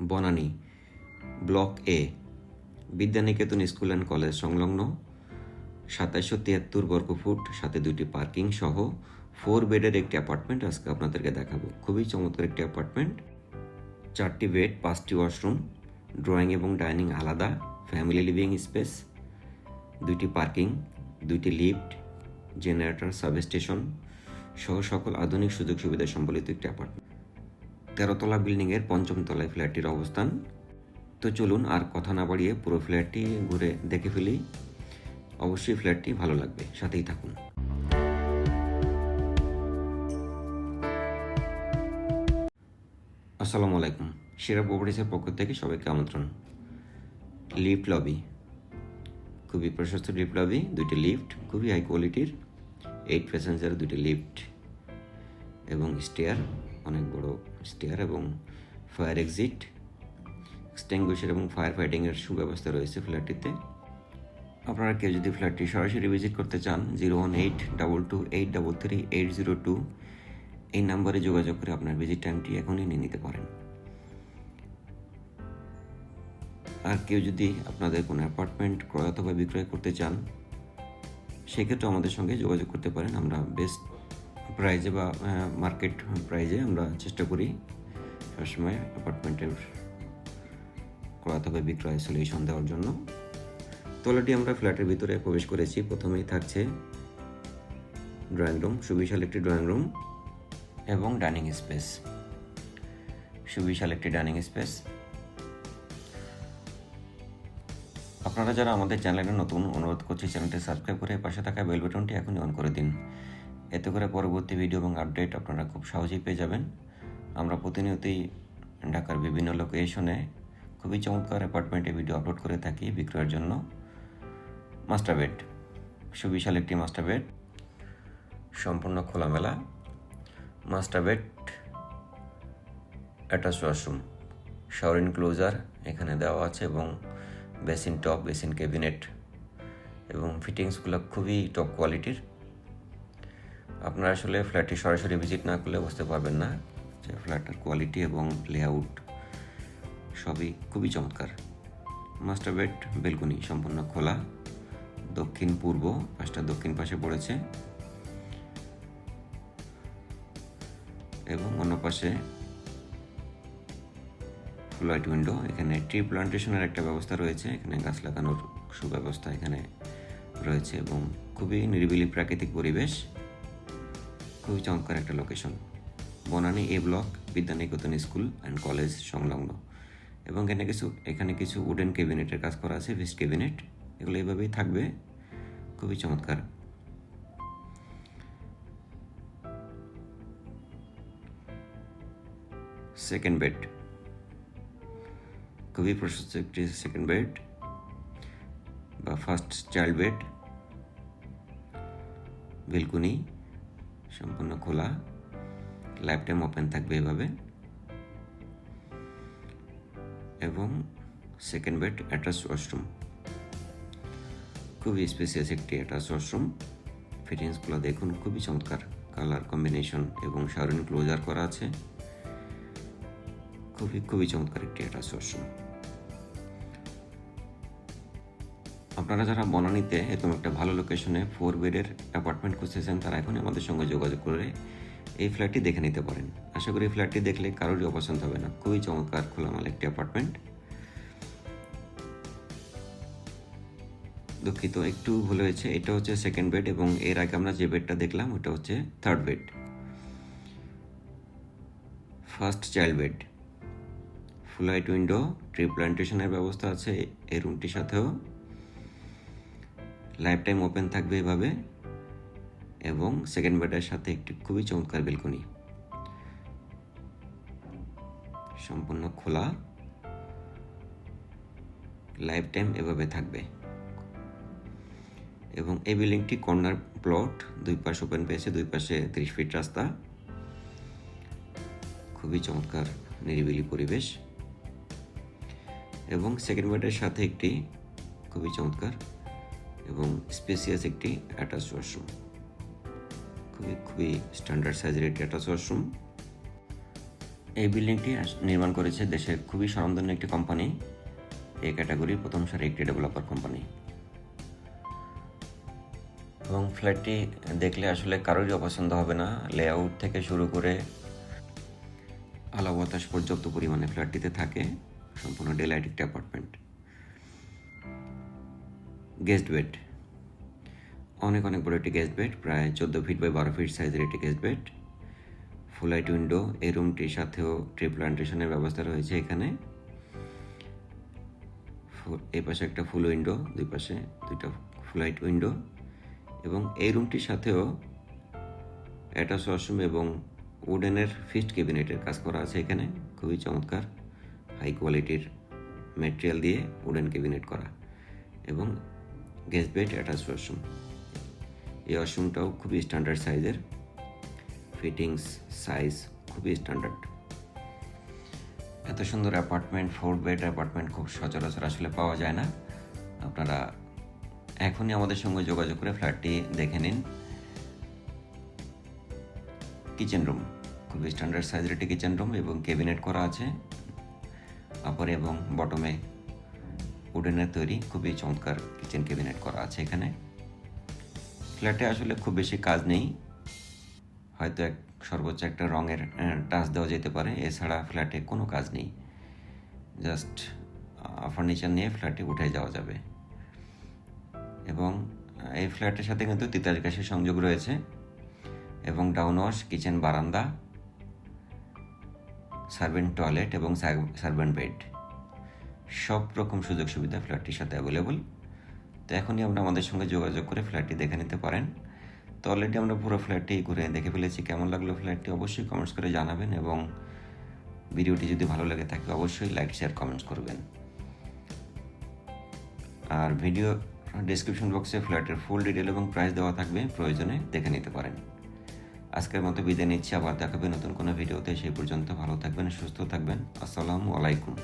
Banani, block A, Bidyaniketan school and college সংলগ্ন, সাতাইশশো তিয়াত্তর বর্গফুট সাথে দুটি পার্কিং সহ ফোর বেডের একটি অ্যাপার্টমেন্ট আজকে আপনাদেরকে দেখাবো। খুবই চমৎকার একটি অ্যাপার্টমেন্ট। চারটি বেড, পাঁচটি ওয়াশরুম, ড্রয়িং এবং ডাইনিং আলাদা, ফ্যামিলি লিভিং স্পেস, দুইটি পার্কিং, দুইটি লিফট, জেনারেটর, সাবস্টেশন সহ সকল আধুনিক সুযোগ সুবিধা সম্বলিত একটি অ্যাপার্টমেন্ট। তেরোতলা বিল্ডিংয়ের পঞ্চম তলায় ফ্ল্যাটটির অবস্থান। তো চলুন আর কথা না বাড়িয়ে পুরো ফ্ল্যাটটি ঘুরে দেখে ফেলি। অবশ্যই ফ্ল্যাটটি ভালো লাগবে, সাথেই থাকুন। আসসালামু আলাইকুম, সেরা প্রপার্টিসের পক্ষ থেকে সবাইকে আমন্ত্রণ। Lift lobby. খুবই প্রশস্ত লিফট লবি, দুইটি লিফট, খুবই হাই কোয়ালিটির, এইট প্যাসেঞ্জার দুটি লিফট এবং স্টেয়ার। অনেক বড় স্টেয়ার এবং ফায়ার এক্সিট এক্সটেঙ্গুইশার এবং ফায়ার ফাইটিংয়ের সুব্যবস্থা রয়েছে ফ্ল্যাটটিতে আপনারা কেউ যদি ফ্ল্যাটটি সরাসরি ভিজিট করতে চান zero one eight double two eight double three eight zero two এই নাম্বারে যোগাযোগ করে আপনার ভিজিট টাইমটি এখনই নিয়ে নিতে পারেন। আর কেউ যদি আপনাদের কোনো অ্যাপার্টমেন্ট ক্রয় অথবা বিক্রয় করতে চান, সেক্ষেত্রে আমাদের সঙ্গে যোগাযোগ করতে পারেন। আমরা বেস্ট প্রাইজে বা মার্কেট প্রাইজে আমরা চেষ্টা করি সবসময় অ্যাপার্টমেন্টের ক্রয় অথবা বিক্রয় সলিউশন দেওয়ার জন্য। তলাটি আমরা ফ্ল্যাটের ভিতরে প্রবেশ করেছি। প্রথমেই থাকছে ড্রয়িং রুম সুবিশাল একটি ড্রয়িং রুম এবং ডাইনিং স্পেস সুবিশাল একটি ডাইনিং স্পেস আপনারা যারা আমাদের চ্যানেলে নতুন, অনুরোধ করছি চ্যানেলটি সাবস্ক্রাইব করে পাশে থাকা বেল বাটনটি এখনই অন করে দিন। এতে করে পরবর্তী ভিডিও এবং আপডেট আপনারা খুব সহজেই পেয়ে যাবেন। আমরা প্রতিনিয়তই ঢাকার বিভিন্ন লোকেশনে খুবই চমৎকার অ্যাপার্টমেন্টে ভিডিও আপলোড করে থাকি বিক্রয়ের জন্য। মাস্টার বেড সুবিশাল একটি মাস্টার বেড সম্পূর্ণ খোলামেলা। Master bed attach washroom shower enclosure এখানে দেওয়া আছে এবং বেসিন টপ বেসিন ক্যাবিনেট এবং ফিটিংসগুলো খুবই টপ কোয়ালিটির আপনারা আসলে ফ্ল্যাটটি সরাসরি ভিজিট না করলে বুঝতে পারবেন না যে ফ্ল্যাটের কোয়ালিটি এবং লেআউট সবই খুবই চমৎকার। মাস্টার বেড বেলকনি সম্পূর্ণ খোলা। দক্ষিণ পূর্ব পাশটা দক্ষিণ পাশে পড়েছে। এবং অন্য পাশে ফ্লাইট উইন্ডো এখানে ট্রি প্লান্টেশনের একটা ব্যবস্থা রয়েছে। এখানে গাছ লাগানোর সুব্যবস্থা এখানে রয়েছে এবং খুবই নিরিবিলি প্রাকৃতিক পরিবেশ। খুবই চমৎকার একটা location Banani A block Bidyaniketan school and college সংলগ্ন। এবং এখানে কিছু এখানে কিছু উডেন ক্যাবিনেটের কাজ করা আছে ভিস্ট ক্যাবিনেট এগুলো এইভাবেই থাকবে। খুবই চমৎকার। সেকেন্ড বেড খুবই প্রশস্ত একটি সেকেন্ড বেড বা ফার্স্ট চাইল্ড বেড বেলকুনি। সম্পূর্ণ খোলা। লাইফ টাইম ওপেন থাকবে এভাবে। এবং সেকেন্ড বেড অ্যাটাচ ওয়াশরুম খুবই স্পেসিয়াস একটি অ্যাটাচ ওয়াশরুম ফিটিংসগুলো দেখুন, খুবই চমৎকার। কালার কম্বিনেশন এবং শাওরিন ক্লোজার করা আছে। খুবই খুবই চমৎকার একটি অ্যাটাচ ওয়াশরুম আপনারা যারা বনানীতে একদম একটা ভালো লোকেশনে ফোর বেডের অ্যাপার্টমেন্ট খুঁজতেছেন, তারা এখনই আমাদের সঙ্গে যোগাযোগ করে এই ফ্ল্যাটটি দেখে নিতে পারেন। আশা করি ফ্ল্যাটটি দেখলে কারোরই অপছন্দ হবে না। খুবই চমৎকার, খোলামাল একটি অ্যাপার্টমেন্ট দুঃখিত, একটু ভুল হয়েছে। এটা হচ্ছে সেকেন্ড বেড এবং এর আগে আমরা যে বেডটা দেখলাম, ওটা হচ্ছে third bed first child bed full light window tree প্ল্যান্টেশনের ব্যবস্থা আছে এই রুমটির সাথেও। লাইফ টাইম ওপেন থাকবে এভাবে এবং সেকেন্ড বেডের সাথে একটি খুবই চমৎকার বেলকনি। সম্পূর্ণ খোলা। লাইফ টাইম এভাবে থাকবে। এবং এই বিল্ডিংটি কর্নার প্লট দুই পাশ ওপেন পেয়েছে, দুই পাশে ত্রিশ ফিট রাস্তা। খুবই চমৎকার, নিরিবিলি পরিবেশ। এবং সেকেন্ড বেডের সাথে একটি খুবই চমৎকার এবং স্পেসিয়াস একটি অ্যাটাচ ওয়াশরুম। খুবই খুবই স্ট্যান্ডার্ড সাইজের একটি অ্যাটাচ ওয়াশরুম। এই বিল্ডিংটি নির্মাণ করেছে দেশের খুবই স্বনামধন্য একটি কোম্পানি এই ক্যাটাগরির প্রথম সারি একটি ডেভেলপার কোম্পানি এবং ফ্ল্যাটটি দেখলে আসলে কারোরই অপছন্দ হবে না। লেআউট থেকে শুরু করে আলো বাতাস পর্যাপ্ত পরিমাণে ফ্ল্যাটটিতে থাকে। সম্পূর্ণ ডেলাইট একটি অ্যাপার্টমেন্ট গেস্ট বেড অনেক অনেক বড় একটি গেস্ট বেড প্রায় চোদ্দ ফিট বাই বারো ফিট সাইজের একটি guest bed full light window এই রুমটির সাথেও ট্রি প্লান্টেশনের ব্যবস্থা রয়েছে এখানে। এই পাশে একটা ফুল উইন্ডো দুই পাশে দুইটা ফুল লাইট উইন্ডো এবং এই রুমটির সাথেও অ্যাটাচ ওয়াশরুম এবং উডেনের ফিস্ট ক্যাবিনেটের কাজ করা আছে এখানে। খুবই চমৎকার। হাই কোয়ালিটির মেটেরিয়াল দিয়ে উডেন ক্যাবিনেট করা। এবং গেস্ট বেড, অ্যাটাচ ওয়াশরুম। এই ওয়াশরুমটাও খুবই স্ট্যান্ডার্ড সাইজের ফিটিংস সাইজ খুবই স্ট্যান্ডার্ড এত সুন্দর অ্যাপার্টমেন্ট ফোর বেড অ্যাপার্টমেন্ট খুব সচরাচর আসলে পাওয়া যায় না। আপনারা এখনই আমাদের সঙ্গে যোগাযোগ করে ফ্ল্যাটটি দেখে নিন। কিচেন রুম খুবই স্ট্যান্ডার্ড সাইজের একটি কিচেন রুম এবং ক্যাবিনেট করা আছে। আপারে এবং বটমে উডেনের তৈরি, খুবই চমৎকার কিচেন ক্যাবিনেট করা আছে এখানে। ফ্ল্যাটে আসলে খুব বেশি কাজ নেই। হয়তো এক, সর্বোচ্চ একটা রঙের টাচ দেওয়া যেতে পারে। এছাড়া ফ্ল্যাটে কোনো কাজ নেই। জাস্ট ফার্নিচার নিয়ে ফ্ল্যাটে উঠে যাওয়া যাবে। এবং এই ফ্ল্যাটের সাথে কিন্তু তিতাস গ্যাসের সংযোগ রয়েছে। এবং ডাউন ওয়াশ কিচেন বারান্দা সার্ভেন্ট টয়লেট এবং সার্ভেন্ট বেড সব রকম সুযোগ সুবিধা ফ্ল্যাটটির সাথে অ্যাভেলেবল তো এখনই আমরা আমাদের সঙ্গে যোগাযোগ করে ফ্ল্যাটটি দেখে নিতে পারেন। তো অলরেডি আমরা পুরো ফ্ল্যাটটি ঘুরে দেখে ফেলেছি। কেমন লাগল ফ্ল্যাটটি অবশ্যই কমেন্টস করে জানাবেন এবং ভিডিওটি যদি ভালো লাগে থাকে অবশ্যই লাইক শেয়ার কমেন্টস করবেন। আর ভিডিও ডিসক্রিপশন বক্সে ফ্ল্যাটের ফুল ডিটেল এবং প্রাইস দেওয়া থাকবে, প্রয়োজনে দেখে নিতে পারেন। আজকের মতো বিদায় নিচ্ছি। আবার দেখাবে নতুন কোনো ভিডিওতে সেই পর্যন্ত ভালো থাকবেন, সুস্থ থাকবেন। আসসালামু আলাইকুম।